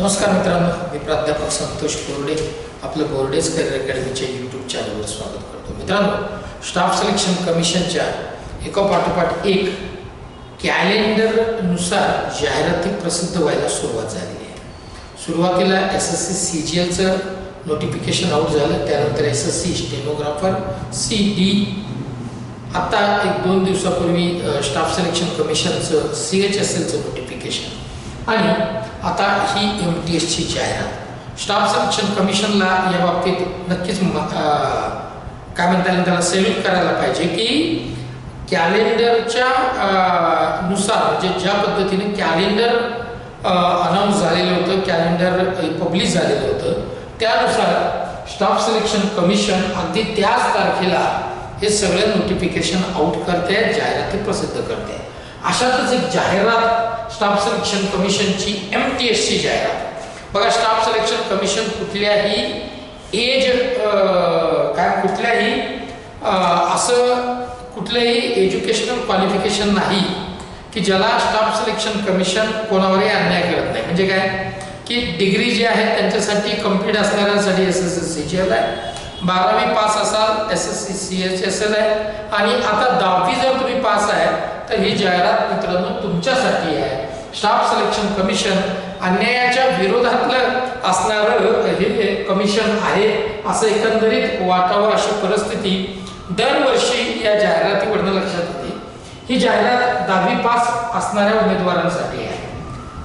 नमस्कार मित्रांनो मी प्राध्यापक संतोष कोरडे आपलं बोर्डेज करिअर अकॅडमीच्या यूट्यूब चॅनलवर स्वागत करतो. मित्रांनो स्टाफ सिलेक्शन कमिशनच्या एका पाठोपाठ एक कॅलेंडरनुसार जाहिराती प्रसिद्ध व्हायला सुरुवात झालेली आहे. सुरुवातीला S S C C G एलचं notification out झालं त्यानंतर S S C stenographer C D आत्ता एक दोन दिवसापूर्वी स्टाफ सिलेक्शन कमिशनचं सी एच एस एलचं नोटिफिकेशन आणि आता ही एम टी एसची जाहिरात स्टाफ सिलेक्शन कमिशनला या बाबतीत नक्कीच म- काय म्हणता येईल त्याला सेल्यूट करायला पाहिजे की कॅलेंडरच्या नुसार म्हणजे ज्या पद्धतीने कॅलेंडर अनाऊन्स झालेलं होतं कॅलेंडर पब्लिश झालेलं होतं त्यानुसार स्टाफ सिलेक्शन कमिशन अगदी त्याच तारखेला हे सगळं नोटिफिकेशन आउट करते जाहिराती प्रसिद्ध करते. अशातच एक जाहिरात स्टाफ सिलेक्शन कमिशनची एम टी एसची जाहिरात. बघा स्टाफ सिलेक्शन कमिशन कुठल्याही एज काय कुठल्याही असं कुठलंही एज्युकेशनल क्वालिफिकेशन नाही की ज्याला स्टाफ सिलेक्शन कमिशन कोणावरही अन्याय करत नाही. म्हणजे काय? की डिग्री जी आहे त्यांच्यासाठी कंप्लीट असणाऱ्यांसाठी S S S C G L आहे. बारावी पास असाल S S C C H S L आहे. आणि आता दहावी जर तुम्ही पास आहे तर ही जाहिरात मित्रांनो तुमच्यासाठी आहे. स्टाफ सिलेक्शन कमिशन अन्यायाच्या विरोधातलं असणारं हे कमिशन आहे असं एकंदरीत वाटावं अशी परिस्थिती दरवर्षी या जाहिरातीवरनं लक्षात येते. ही जाहिरात दहावी पास असणाऱ्या उमेदवारांसाठी आहे.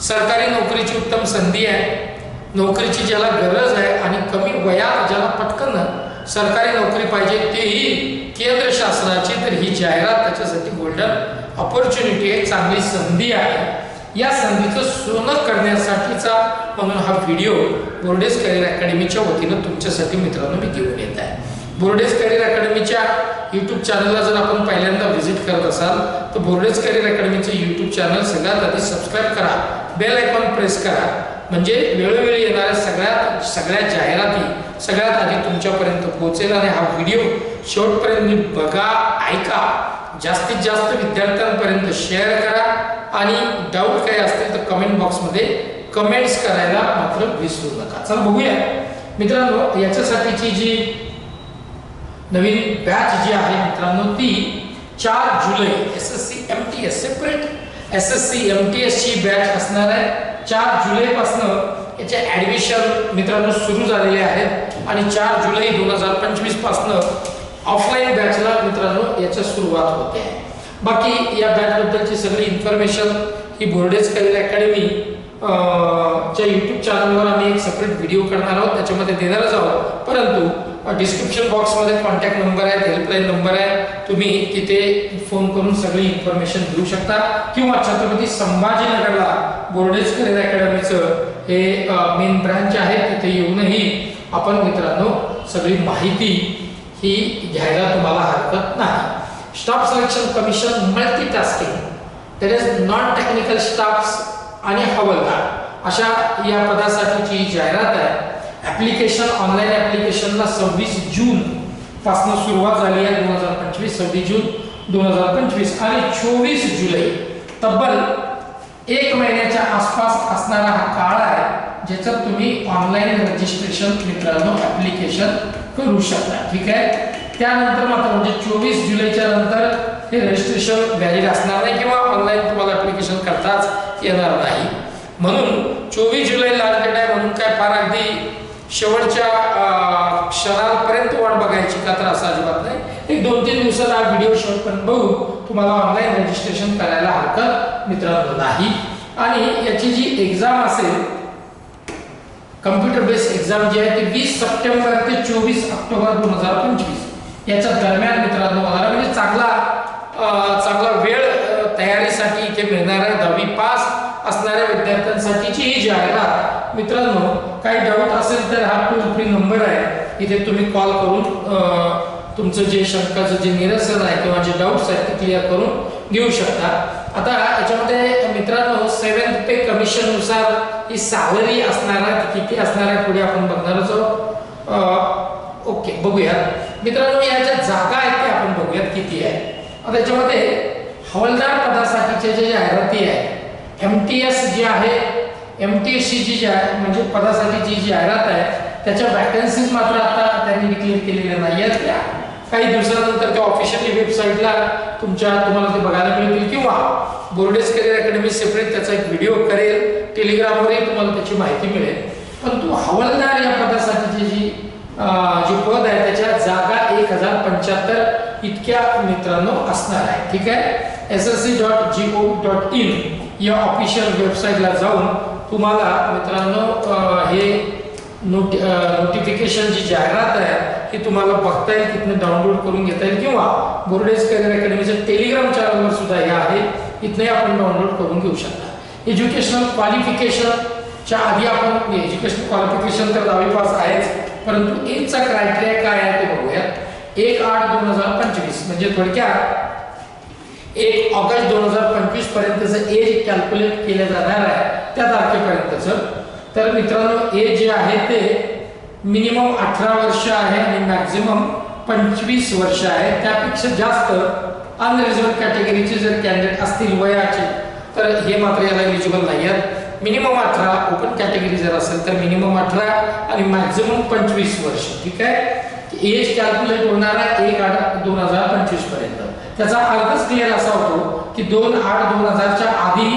सरकारी नोकरीची उत्तम संधी आहे. नोकरीची ज्याला गरज आहे आणि कमी वयात ज्याला पटकन सरकारी नोकरी पाहिजे तेही केंद्र शासनाची तर ही जाहिरात त्याच्यासाठी गोल्डन ऑपॉर्च्युनिटी आहे. चांगली संधी आहे. या संधीचं सोनं करण्यासाठीचा म्हणून हा व्हिडिओ बोर्डेस करिअर अकॅडमीच्या वतीनं तुमच्यासाठी मित्रांनो मी घेऊन येत आहे. बोर्डेस करिअर अकॅडमीच्या यूट्यूब चॅनलला जर आपण पहिल्यांदा व्हिजिट करत असाल तर बोर्डेस करिअर अकॅडमीचं यूट्यूब चॅनल सगळ्यात आधी सबस्क्राईब करा. बेल आयकॉन प्रेस करा. म्हणजे वेळोवेळी येणाऱ्या सगळ्यात सगळ्या जाहिराती सगळ्यात आधी तुमच्यापर्यंत पोहोचेल आणि हा व्हिडिओ शेवटपर्यंत बघा ऐका. जास्तीत जास्त विद्यार्थ्यांपर्यंत शेअर करा आणि डाऊट काही असतील तर कमेंट बॉक्समध्ये कमेंट्स करायला मात्र विसरू नका. चला बघूया. मित्रांनो याच्यासाठीची जी नवीन बॅच जी आहे मित्रांनो ती चार जुलै S S C M T S separate S S C M T एसची बॅच असणार आहे. चार जुलैपासनं याचे ॲडमिशन मित्रांनो सुरू झालेले आहेत. आणि चार जुलै दोन हजार पंचवीस पासनं ऑफलाईन बॅचला मित्रांनो याच्या सुरुवात होते. बाकी या बॅचबद्दलची सगळी इन्फॉर्मेशन ही बोर्डेज करिअर अकॅडमी च्या यूट्यूब चॅनलवर आम्ही एक सेपरेट व्हिडिओ करणार आहोत. त्याच्यामध्ये देणारच आहोत. परंतु डिस्क्रिप्शन बॉक्समध्ये कॉन्टॅक्ट नंबर आहे हेल्पलाईन नंबर आहे. तुम्ही तिथे फोन करून सगळी इन्फॉर्मेशन घेऊ शकता. किंवा छत्रपती संभाजीनगरला बोर्डेज करिअर अकॅडमीचं हे मेन ब्रांच आहे. तिथे येऊनही आपण मित्रांनो सगळी माहिती ती घ्यायला तुम्हाला हरकत नाही. Staff selection commission multitasking that is non technical staffs आणि हवालदार अशा या पदासाठीची जाहिरात आहे. ॲप्लिकेशन ऑनलाईन ॲप्लिकेशनला सव्वीस जून पासून सुरुवात झाली आहे दोन हजार पंचवीस सव्वीस जून दोन हजार पंचवीस आणि चोवीस जुलै. तब्बल एक महिन्याच्या आसपास असणारा हा काळ आहे. ज्याचं तुम्ही ऑनलाईन रजिस्ट्रेशन मित्रांनो ॲप्लिकेशन करू शकता. ठीक आहे? त्यानंतर मात्र म्हणजे चोवीस जुलैच्या नंतर हे रजिस्ट्रेशन व्हॅलिड असणार नाही किंवा ऑनलाईन तुम्हाला ॲप्लिकेशन करताच येणार नाही. म्हणून चोवीस जुलै लास्ट डेट आहे म्हणून काय फार अगदी शेवटच्या क्षणापर्यंत वाट बघायची का तर असं अजिबात नाही. एक दोन तीन दिवसात हा व्हिडिओ शेवटपर्यंत बघू तुम्हाला ऑनलाईन रजिस्ट्रेशन करायला हरकत मित्रांनो नाही. आणि याची जी एक्झाम असेल कम्प्युटर बेस्ड एक्झाम जी आहे ती वीस सप्टेंबर ते चोवीस ऑक्टोबर दोन हजार पंचवीस. याच्या दरम्यान मित्रांनो होणार म्हणजे चांगला चांगला वेळ तयारीसाठी इथे मिळणार आहे दहावी पास असणाऱ्या विद्यार्थ्यांसाठीची ही जाहिरात मित्रांनो काही डाऊट असेल तर हा टोल फ्री नंबर आहे. इथे तुम्ही कॉल करून तुमचं जे शंकाचं जे निरसन आहे किंवा जे डाऊट्स आहेत ते क्लिअर करून घेऊ शकता. आता याच्यामध्ये मित्रांनो सेव्हन्थ पे कमिशननुसार ही सॅलरी असणार आहे किती असणार आहे पुढे आपण बघणारच आहोत. ओके बघूयात. मित्रांनो या ज्या जागा आहेत त्या आपण बघूयात किती आहे. आता याच्यामध्ये हवालदार पदासाठीच्या जे जाहिराती आहे एम टी एस जी आहे एम टी एस सी जी आहे म्हणजे पदासाठी जी जाहिरात आहे त्याच्या वॅकन्सीज मात्र आता त्यांनी डिक्लेअर केलेल्या नाही आहेत त्या काही दिवसानंतर त्या ऑफिशियली वेबसाईटला तुमच्या तुम्हाला ते बघायला मिळतील. किंवा बोर्डेस करिअर अकॅडमी सेपरेट त्याचा एक व्हिडिओ करेल. टेलिग्रामवरही तुम्हाला त्याची माहिती मिळेल. परंतु हवालदार या पदासाठीची जी जी पद आहे त्याच्या जागा एक हजार पंच्याहत्तर इतक्या मित्रांनो असणार आहे. ठीक आहे? S S C dot G O dot in या ऑफिशियल वेबसाईटला जाऊन तुम्हाला मित्रांनो हे नोटि नोटिफिकेशनची uh, जाहिरात आहे ही तुम्हाला बघता येईल तिथनं डाउनलोड करून घेता येईल. किंवा बोर्डेज करिअर अकॅडमीच्या टेलिग्राम चॅनलवर सुद्धा हे आहे इथनंही आपण डाउनलोड करून घेऊ शकता. एज्युकेशनल क्वालिफिकेशनच्या आधी आपण म्हणजे एज्युकेशनल क्वालिफिकेशन तर दहावी पास आहेच परंतु एजचा क्रायटेरिया काय आहे ते बघूयात एक आठ दोन हजार पंचवीस म्हणजे थोडक्यात एक ऑगस्ट दोन हजार पंचवीस पर्यंतचं एज कॅल्क्युलेट केलं जाणार आहे त्या तारखेपर्यंतचं. तर मित्रांनो एज जे आहे ते मिनिमम अठरा वर्ष आहे आणि मॅक्झिमम पंचवीस वर्ष आहे. त्यापेक्षा जास्त अनरिझर्व कॅटेगरीचे जर कॅन्डिडेट असतील वयाचे तर हे मात्र याला एलिजिबल नाही आहेत. मिनिमम अठरा ओपन कॅटेगरी जर असेल तर मिनिमम अठरा आणि मॅक्झिमम पंचवीस वर्ष ठीक आहे? एज कॅल्क्युलेट होणार आहे एक आठ दोन हजार पंचवीसपर्यंत. त्याचा अर्थच क्लिअर असा होतो की दोन आठ दोन हजारच्या आधी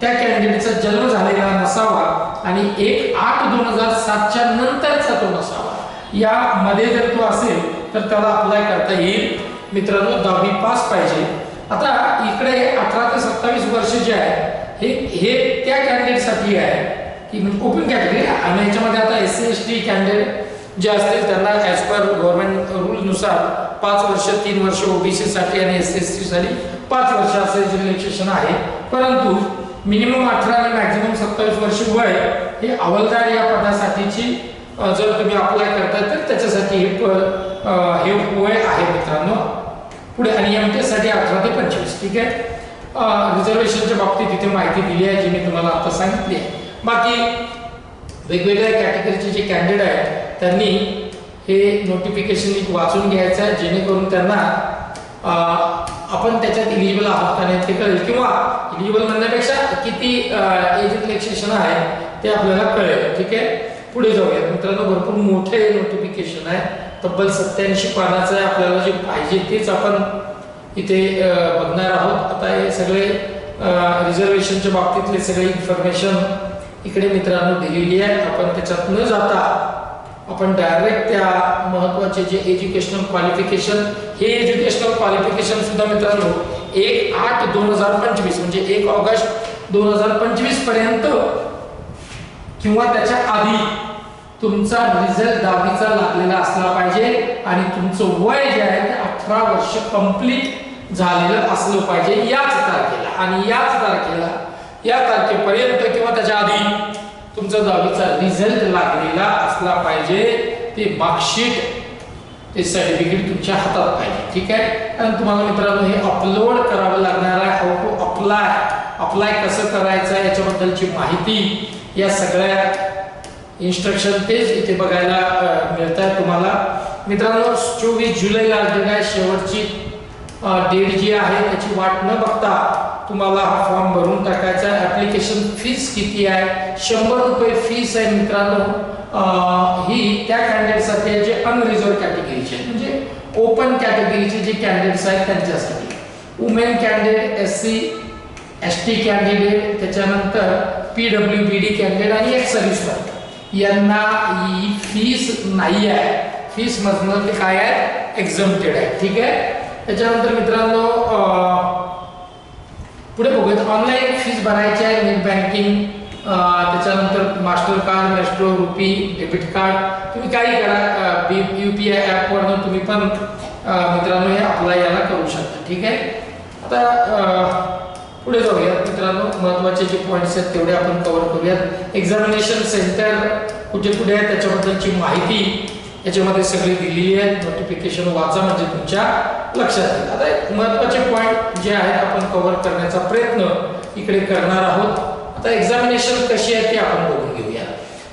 त्या कॅन्डिडेटचा जन्म झालेला नसावा आणि एक आठ दोन हजार सातच्या नंतरचा तो नसावा. यामध्ये जर तो असेल तर त्याला अप्लाय करता येईल. मित्रांनो दहावी पास पाहिजे. आता इकडे अठरा ते सत्तावीस वर्ष जे आहे हे हे त्या कॅन्डिडेटसाठी आहे की म्हणजे ओपन कॅटेगरी आणि याच्यामध्ये आता S C S T candidate जे असतील त्यांना ॲज पर गव्हर्नमेंट रूलनुसार पाच वर्ष तीन वर्ष ओबीसीसाठी आणि एस सी एस टीसाठी पाच वर्ष असे रिलेक्सेशन आहे. परंतु मिनिमम अठरा आणि मॅक्झिमम सत्तावीस वर्ष वय हे हवालदार या पदासाठीची जर तुम्ही अप्लाय करताय तर त्याच्यासाठी हे हे वय आहे मित्रांनो. पुढे आणि एम टी साठी अठरा ते पंचवीस ठीक आहे? रिझर्वेशनच्या बाबतीत तिथे माहिती दिली आहे जी मी तुम्हाला आता सांगितली आहे. बाकी वेगवेगळ्या कॅटेगरीचे जे कॅन्डिडेट आहेत त्यांनी हे नोटिफिकेशन वाचून घ्यायचं आहे जेणेकरून त्यांना आपण त्याच्यात इलिजिबल आहोत. का नाही ते कळेल किंवा इलिजिबल म्हणण्यापेक्षा किती एज रिलॅक्सेशन आहे ते आपल्याला कळेल. ठीक आहे? पुढे जाऊयात. मित्रांनो भरपूर मोठे नोटिफिकेशन आहे. तब्बल सत्याऐंशी पानाचं आहे आपल्याला जे पाहिजे तेच आपण इथे बघणार आहोत. आता हे सगळे रिझर्वेशनच्या बाबतीतले सगळे इन्फॉर्मेशन इकडे मित्रांनो दिलेली आहे. आपण त्याच्यात न जाता. आपण डायरेक्ट त्या महत्त्वाचे जे एज्युकेशनल क्वालिफिकेशन हे एज्युकेशनल क्वालिफिकेशन सुद्धा मित्रांनो एक आठ दोन हजार पंचवीस म्हणजे एक ऑगस्ट दोन हजार पंचवीसपर्यंत किंवा त्याच्या आधी तुमचा रिझल्ट दहावीचा लागलेला असला पाहिजे आणि तुमचं वय जे आहे ते अठरा वर्ष कंप्लीट झालेलं असलं पाहिजे याच तारखेला. आणि याच तारखेला या तारखेपर्यंत किंवा त्याच्या आधी तुमचा दहावीचा रिझल्ट लागलेला असला पाहिजे ते मार्कशीट ते सर्टिफिकेट तुमच्या हातात पाहिजे ठीक आहे? कारण तुम्हाला मित्रांनो हे अपलोड करावं लागणार आहे. हाऊ टू अप्लाय अप्लाय कसं करायचं आहे याच्याबद्दलची माहिती या सगळ्या इन्स्ट्रक्शन तेच इथे बघायला मिळत आहे तुम्हाला. मित्रांनो चोवीस जुलैला जे काय शेवटची डेट जी आहे त्याची वाट न बघता तुम्हाला हा फॉर्म भरून टाकायचा आहे. ॲप्लिकेशन फीस किती आहे? शंभर रुपये फीस आहे मित्रांनो. ही त्या कॅन्डिडेटसाठी आहे जे अनरिझर्व कॅटेगरीचे म्हणजे ओपन कॅटेगरीचे जे कॅन्डिडेट्स आहेत त्यांच्यासाठी. Women candidate S C S T candidate त्याच्यानंतर P W B D candidate आणि एक सर्व्हिसवर यांना ही फीस नाही आहे. फीस मधनं ते काय आहे? एक्झम्प्टेड आहे. ठीक आहे? त्याच्यानंतर मित्रांनो पुढे बघूयात. ऑनलाईन फीज भरायची आहे नेट बँकिंग त्याच्यानंतर Mastercard Maestro RuPay debit card तुम्ही काही करा यू पी आय ॲपवरनं तुम्ही पण मित्रांनो हे अप्लाय याला करू शकता. ठीक आहे? आता पुढे जाऊयात. मित्रांनो महत्त्वाचे जे पॉईंट्स आहेत तेवढे आपण कव्हर करूयात. एक्झामिनेशन सेंटर कुठे कुठे आहे त्याच्याबद्दलची माहिती याच्यामध्ये सगळी दिलेली आहे. नोटिफिकेशन वाचा म्हणजे तुमच्या लक्षात येईल. आता एक महत्त्वाचे पॉईंट जे आहेत आपण कव्हर करण्याचा प्रयत्न इकडे करणार आहोत. आता एक्झामिनेशन कशी आहे ते आपण बघून घेऊया.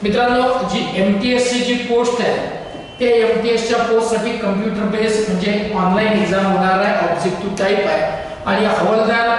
मित्रांनो जी एम टी एस ची जी पोस्ट आहे ते एम टी एसच्या पोस्टसाठी कम्प्युटर बेस म्हणजे ऑनलाईन एक्झाम होणार आहे ऑब्जेक्टिव्ह टाईप आहे. आणि हवालदार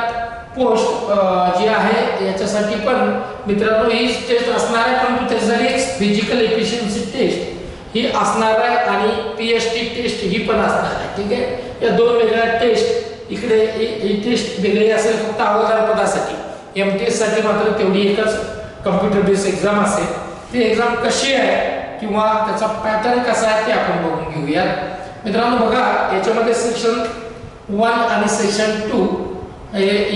पोस्ट जी आहे याच्यासाठी पण मित्रांनो ही टेस्ट असणार आहे परंतु त्याच्यासाठी एक फिजिकल एफिशियन्सी टेस्ट ही असणार आहे आणि पी एच टी टेस्ट ही पण असणार आहे ठीक आहे? या दोन वेगळ्या टेस्ट इकडे ही टेस्ट वेगळी असेल फक्त अगोदर पदासाठी. एम टी एससाठी मात्र तेवढी एकच कम्प्युटर बेस्ड एक्झाम असेल. ती एक्झाम कशी आहे किंवा त्याचा पॅटर्न कसा आहे ते आपण बघून घेऊयात मित्रांनो बघा याच्यामध्ये सेक्शन वन आणि सेक्शन टू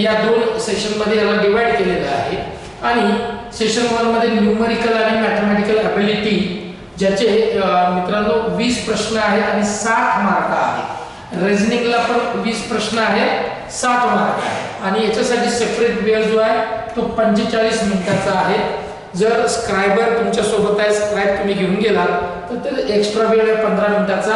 या दोन सेक्शनमध्ये याला डिवाइड केलेलं आहे. आणि सेशन वनमध्ये न्यूमरिकल आणि मॅथमॅटिकल अबिलिटी ज्याचे मित्रांनो वीस प्रश्न आहेत आणि साठ मार्क आहे रेझनिंगला पण वीस प्रश्न आहेत साठ मार्क आहे आणि याच्यासाठी सेपरेट वेळ जो आहे तो पंचेचाळीस मिनिटाचा आहे. जर स्क्रायबर तुमच्यासोबत आहे स्क्राईब तुम्ही घेऊन गेलात तर ते एक्स्ट्रा वेळ आहे पंधरा मिनिटाचा.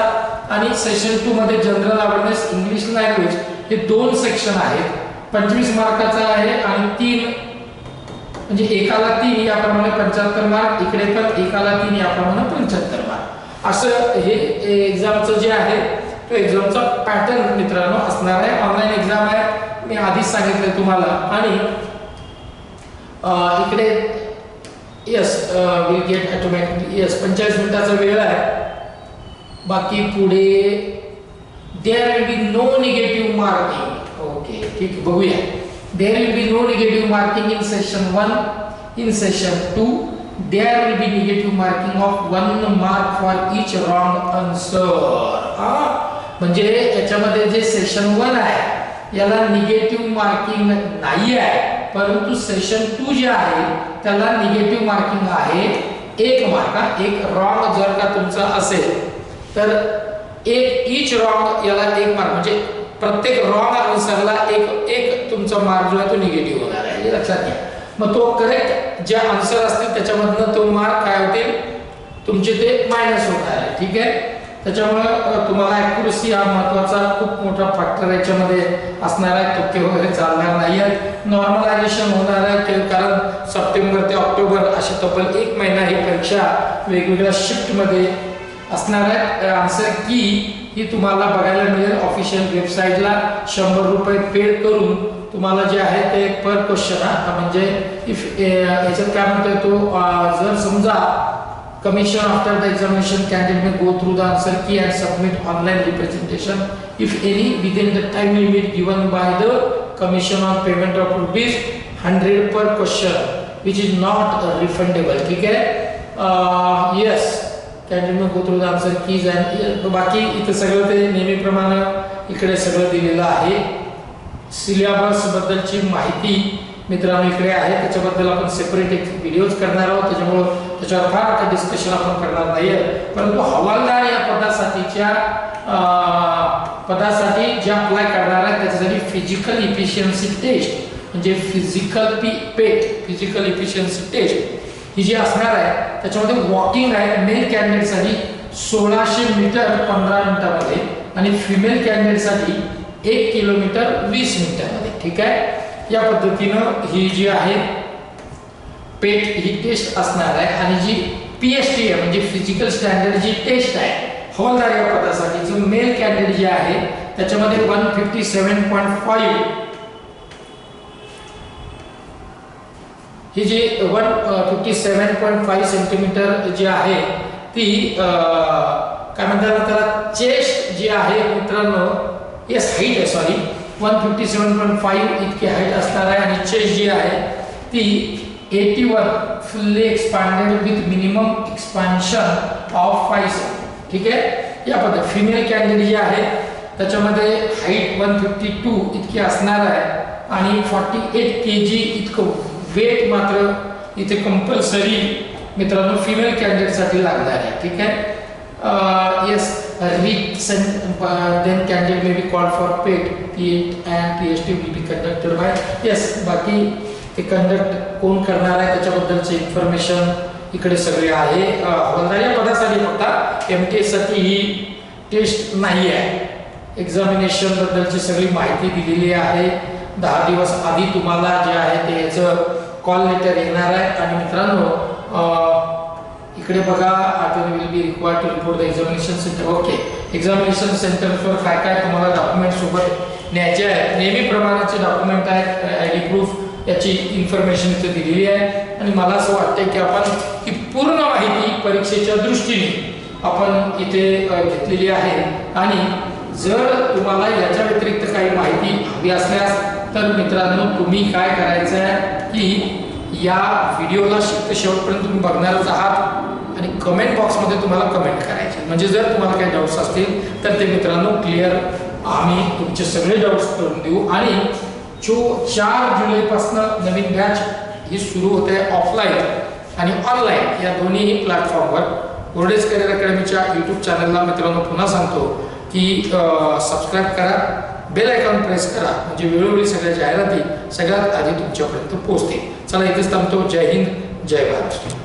आणि सेशन टू मध्ये जनरल अवेअरनेस इंग्लिश लँग्वेज हे दोन सेक्शन आहेत. पंचवीस मार्काचा आहे आणि तीन म्हणजे एकाला तीन याप्रमाणे पंच्याहत्तर मार्क इकडे पण एकाला तीन याप्रमाणे पंच्याहत्तर मार्क असं हे एक्झामचं जे आहे तो एक्झामचा पॅटर्न मित्रांनो असणार आहे. ऑनलाईन एक्झाम आहे. मी आधीच सांगितलं तुम्हाला. आणि इकडे yes will get automatic yes पंचेचाळीस मिनिटाचा वेळ आहे. बाकी पुढे there will be no negative marking okay ठीक बघूया. There will be no negative marking in session 1 in session 2 there will be negative marking of one mark for each wrong answer म्हणजे याच्यामध्ये जे सेशन वन आहे याला negative marking नाही आहे परंतु सेशन टू जे आहे त्याला निगेटिव्ह मार्किंग आहे एक मार्क एक रॉंग जर का तुमचा असेल तर एक इच रॉंग याला एक मार्क म्हणजे प्रत्येक रॉंग आन्सरला एक एक तुमचा मार्क जो आहे तो निगेटिव्ह होणार आहे. लक्षात घ्या. मग तो करेक्ट जे आन्सर असतील त्याच्यामधनं तो मार्क काय होतील तुमचे ते मायनस होणार आहे. ठीक आहे? त्याच्यामुळं तुम्हाला ॲक्युरसी हा महत्त्वाचा खूप मोठा फॅक्टर याच्यामध्ये असणार आहे. तुके वगैरे चालणार नाही आहेत. नॉर्मलायझेशन होणार आहे. ते कारण सप्टेंबर ते ऑक्टोबर अशी तब्बल एक महिना ही परीक्षा वेगवेगळ्या शिफ्टमध्ये असणार आहे आन्सर की ही तुम्हाला बघायला मिळेल ऑफिशियल वेबसाईटला शंभर रुपये पेड करून तुम्हाला जे आहे ते पर क्वेश्चन आहे म्हणजे इफ याच्यात काय म्हणतो तो जर समजा commission after the examination candidate go through the answer key I submit online representation if any within the time limit given by the commission on payment of rupees hundred per question which is not refundable ठीक आहे? Yes candidate may go through the answer बाकी इथं सगळं ते नेहमीप्रमाणे इकडे सगळं दिलेलं आहे. सिलेबसबद्दलची माहिती मित्रांनो इकडे आहे. त्याच्याबद्दल आपण सेपरेट एक व्हिडिओज करणार आहोत. त्याच्यामुळं त्याच्यावर फार आता डिस्कशन आपण करणार नाहीये. परंतु हवालदार या पदासाठीच्या पदासाठी जे अप्लाय करणार आहे त्याच्यासाठी फिजिकल इफिशियन्सी टेस्ट म्हणजे physical P PET physical efficiency test ही जी असणार आहे त्याच्यामध्ये वॉकिंग आहे मेल कॅन्डिडेटसाठी सोळाशे मीटर पंधरा मिनिटामध्ये आणि फिमेल कॅन्डिडेटसाठी एक किलोमीटर वीस मिनिटामध्ये ठीक आहे? या पद्धतीनं ही जी आहे पेट ही टेस्ट असणार आहे आणि जी पी एच टी आहे म्हणजे फिजिकल स्टँडर्ड जी टेस्ट आहे हवालदार या पदासाठी जो मेल कॅन्डिडेट जे आहे त्याच्यामध्ये one fifty seven point five ही जी one fifty seven point five centimetre जी आहे ती काय म्हणतात त्याला चेस्ट जी आहे मित्रांनो येस हाईट आहे sorry one fifty seven point five इतकी हाईट असणार आहे आणि चेस्ट जी आहे ती eighty one fully expanded with minimum expansion of five ठीक आहे? या पद्धत फिमेल कॅन्डिडेट जी आहे त्याच्यामध्ये हाईट वन फिफ्टी टू इतकी असणार आहे आणि फॉर्टी एट के जी इतकं. वेट मात्र इथे कंपल्सरी मित्रांनो फिमेल कॅन्डिडेटसाठी लागणार आहे ठीक आहे? येस रिक्स then candidate may be call for PET P eight and P H T will be conducted by yes बाकी ते कंडक्ट कोण करणार आहे त्याच्याबद्दलचे इन्फॉर्मेशन इकडे सगळे आहे. हवालदार या पदासाठी फक्त एम टी एससाठी ही टेस्ट नाही आहे. एक्झामिनेशन बद्दलची सगळी माहिती दिलेली आहे. दहा दिवस आधी तुम्हाला जे आहे ते याचं कॉल लेटर येणार आहे. आणि मित्रांनो इकडे बघा attend will be required to report the examination centre okay examination सेंटरवर काय काय तुम्हाला डॉक्युमेंट सोबत न्यायचे आहेत. नेहमीप्रमाणेचे डॉक्युमेंट आहेत. आय डी प्रूफ याची इन्फॉर्मेशन इथे दिलेली आहे. आणि मला असं वाटतं की आपण ही पूर्ण माहिती परीक्षेच्या दृष्टीने आपण इथे घेतलेली आहे. आणि जर तुम्हाला याच्या व्यतिरिक्त काही माहिती हवी असल्यास तर मित्रांनो तुम्ही काय करायचं आहे की या व्हिडिओला शिक्त शेवटपर्यंत तुम्ही बघणारच आहात आणि कमेंट बॉक्समध्ये तुम्हाला कमेंट करायचे म्हणजे जर तुम्हाला काही डाऊट्स असतील तर ते मित्रांनो क्लिअर आम्ही तुमचे सगळे डाऊट्स करून देऊ. आणि जो चार जुलैपासून नवीन बॅच ही सुरू होते ऑफलाईन आणि ऑनलाईन या दोन्ही प्लॅटफॉर्मवर बोर्डेज करिअर अकॅडमीच्या यूट्यूब चॅनलला मित्रांनो पुन्हा सांगतो की सबस्क्राईब करा. बेल आयकॉन प्रेस करा. म्हणजे वेळोवेळी सगळ्या जाहिराती सगळ्यात आधी तुमच्यापर्यंत पोहोचतील. चला इथेच थांबतो. जय हिंद जय महाराष्ट्र